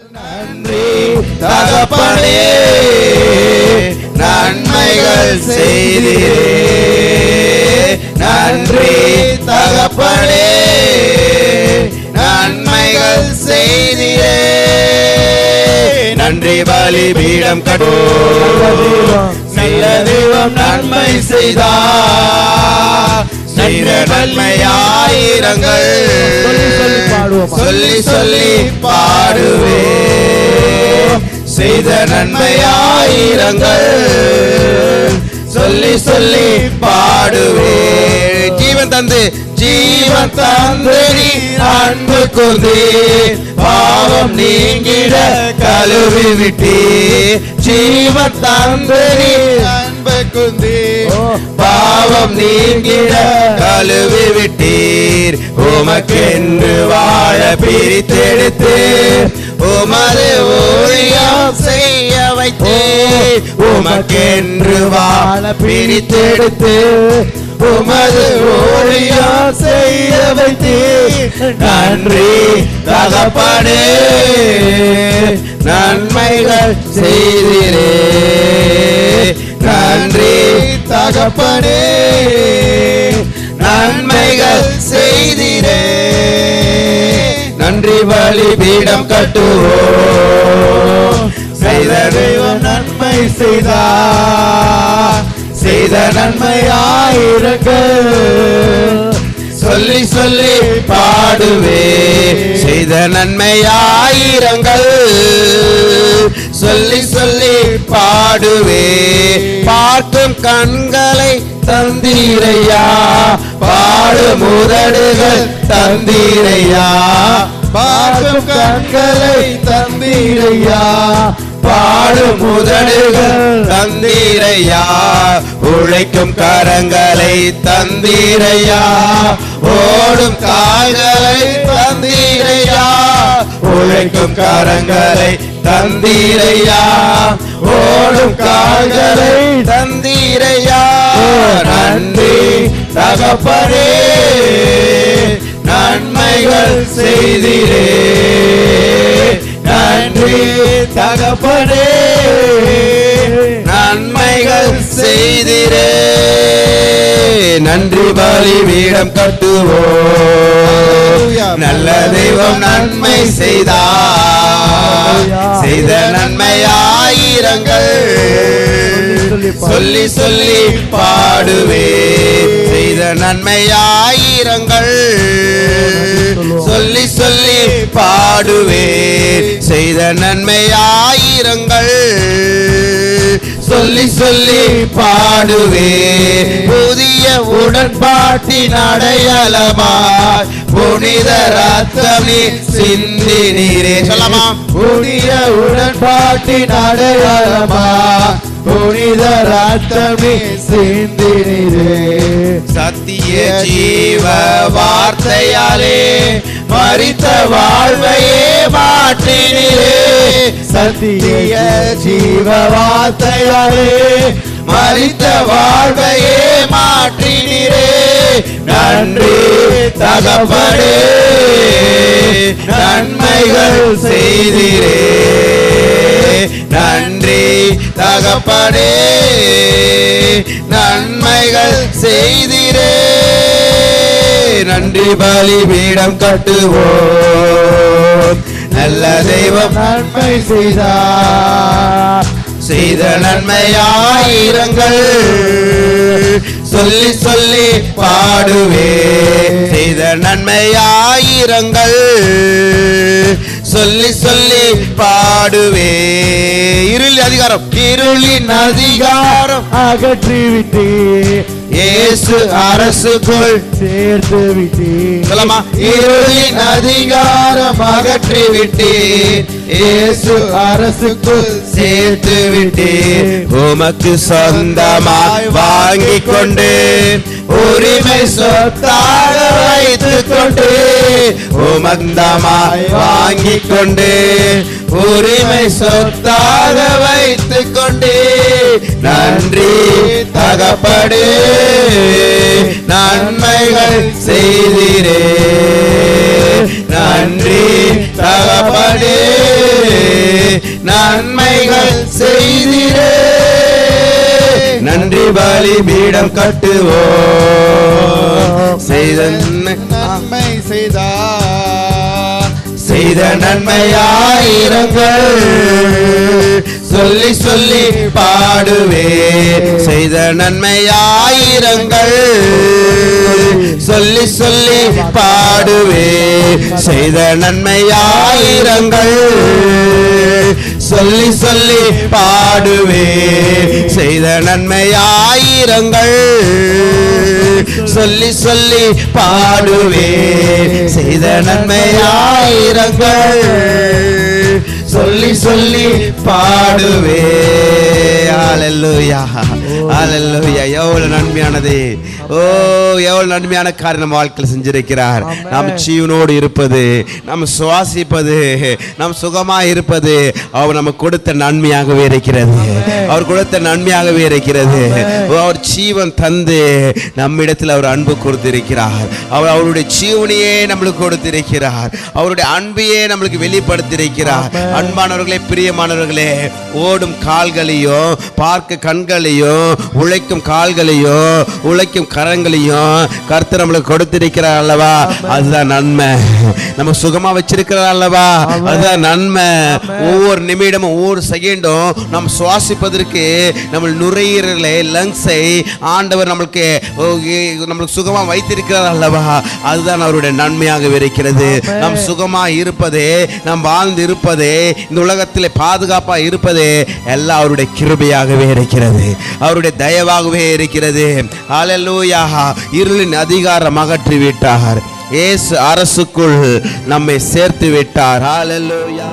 நன்றி. தகப்பனே நன்மைகள் செய்திரே. நன்றி தகப்பனே நன்மைகள் செய்திரே. நன்றி பலி பீடம் கடோ நல்ல தெய்வம் நன்மை செய்தார் செய்த நன்மையாயிரங்கள் சொல்லி சொல்லி பாடுவே. செய்த நன்மையாயிரங்கள். சொல்லி சொல்லி பாடுவே. ஜீவன் தந்து. ஜீவன் தந்து நீ அன்பு கொண்டே. பாவம் நீங்கிட கழுவி விட்டே. ஜீவன் தந்து நீ அன்பு கொண்டே. பாவம் நீங்கிட கழுவி விட்டீர் உமக்கென்று வாழ பிரித்தெடுத்து உமது ஊழியம் செய்ய வைத்தே. உமக்கென்று வாழ பிரித்தெடுத்து உமது ஊழியம் செய்ய வைத்தே. நன்றி தகப்பனே நன்மைகள் செய்திரே. நன்றி தகப்படே நன்றி வழி பீடம் கட்டுவோம். செய்த தெய்வம் நன்மை செய்தார் செய்த நன்மை ஆயிரங்கள் சொல்லி சொல்லி பாடுவே. செய்த நன்மை ஆயிரங்கள் சொல்லி சொல்லி பாடுவே. பார்க்கும் கண்களை தந்தீரையா. பாடு முதடுகள் தந்தீரையா. பார்க்கும் கண்களை தந்தீரையா பாடும் முதடுகள் தந்தீரையா உழைக்கும் கரங்களை தந்தீரையா ஓடும் கால்களை தந்தீரையா உழைக்கும் கரங்களை தந்தீரையா ஓடும் கால்களை தந்தீரையா. நன்றி தகப்பனே நன்மைகள் செய்திரே நன்றி தகப்பனே. நன்மைகள் செய்திரே நன்றி பாலி வீடம் கட்டுவோ நல்ல தெய்வம் நன்மை செய்தா. செய்த நன்மை ஆயிரங்கள் சொல்லி சொல்லி பாடுவே செய்த நன்மை ஆயிரங்கள் சொல்லி சொல்லி பாடுவேன். செய்த நன்மை ஆயிரங்கள் சொல்லி சொல்லி பாடுவே புதிய உடன்பாட்டின் அடையாளமாய் புனித ரத்தமே சிந்தினீரே. சிந்தி நீரே சொல்லமா புதிய உடன்பாட்டின் அடையாளமா புனித ரத்தமே நீ சிந்தி நீரே சத்திய ஜீவ வார்த்தையாலே மறித்த வாழ்வையே மாற்றினிலே சத்திய ஜீவ வார்த்தையாலே மறித்த வாழ்வையே மாற்றினிலே நன்றி தகப்படே நன்மைகள் செய்திரே. நன்றி தகப்படே நன்மைகள் செய்திரே. நன்றி பலி பீடம் கட்டுவோம். நல்ல தெய்வம் நன்மை செய்தார். செய்த நன்மையாயிரங்கள் சொல்லி சொல்லி பாடுவே. செய்த நன்மையாயிரங்கள் சொல்லி சொல்லி பாடுவே. இருளின் அதிகாரம். இருளின் அதிகாரம். அகற்றி விட்டு இயேசு அரசுக்குள் சேர்த்து விட்டு சொல்லமா இருளின் அதிகாரம் அகற்றி விட்டீர் இயேசு அரசுக்குள் சேர்த்து விட்டீர் உமக்கு சொந்தமாய் வாங்கி கொண்டு உரிமை சொத்தாக வைத்துக் கொண்டு உமந்தமாய் வாங்கி கொண்டு உரிமை சொத்தாக வைத்துக் கொண்டு நன்றி தகப்படு செய்திரே. நன்றி தகப்படு நன்மைகள் செய்திரே. நன்றி பலி பீடம் கட்டுவோம் செய்த நன்மை- செய்தார் செய்த. நன்மையாயிரங்கள் சொல்லி சொல்லி பாடுவே. செய்த நன்மையாயிரங்கள் சொல்லி சொல்லி பாடுவே செய்த நன்மையாயிரங்கள் சொல்லி சொல்லி பாடுவே செய்த நன்மையாயிரங்கள் சொல்லி சொல்லி பாடுவே செய்த நன்மையாயிரங்கள் சொல்லி சொல்லி பாடுவே ஹalleluya. எவ்வளவு நன்மையானது. ஓ எவ்வளவு நன்மையான காரியம் நம்ம வாழ்க்கையில் செஞ்சிருக்கிறார். நாம் ஜீவனோடு இருப்பது நாம் சுவாசிப்பது நாம் சுகமா இருப்பது அவர் நமக்கு கொடுத்த நன்மையாகவே இருக்கிறது. அவர் கொடுத்த நன்மையாகவே இருக்கிறது. அவர் ஜீவன் தந்து நம்மிடத்தில் அவர் அன்பு கொடுத்திருக்கிறார். அவர் அவருடைய ஜீவனையே நம்மளுக்கு கொடுத்திருக்கிறார். அவருடைய அன்பையே நம்மளுக்கு வெளிப்படுத்தியிருக்கிறார். அன்பானவர்களே பிரியமானவர்களே ஓடும் கால்களையும் பார்க்க கண்களையும் உழைக்கும் கால்களையும் உழைக்கும் கரங்களையும் கர்த்தர் நம்மளுக்கு கொடுத்திருக்கிறார் அல்லவா? அதுதான் நன்மை. நம்ம சுகமா வச்சிருக்கிறார் அல்லவா? அதுதான் நன்மை. ஒவ்வொரு நிமிடமும் ஒவ்வொரு செகண்டும் நம்ம சுவாசிப்பதற்கு நம்ம நுரையீரலை லங்ஸை ஆண்டவர் நம்மளுக்கு நம்மளுக்கு சுகமா வைத்திருக்கிறார் அல்லவா? அதுதான் அவருடைய நன்மையாக இருக்கிறது. நாம் சுகமா இருப்பதே நாம் வாழ்ந்து இருப்பதே இந்த உலகத்தில் பாதுகாப்பா இருப்பதே எல்லாம் அவருடைய கிருபையாகவே இருக்கிறது. அவருடைய தயவாகவே இருக்கிறது. அலலூயாக இருளின் அதிகாரம் அகற்றி விட்டார் இயேசு அரசுக்குள் நம்மை சேர்த்து விட்டார் ஹalleluya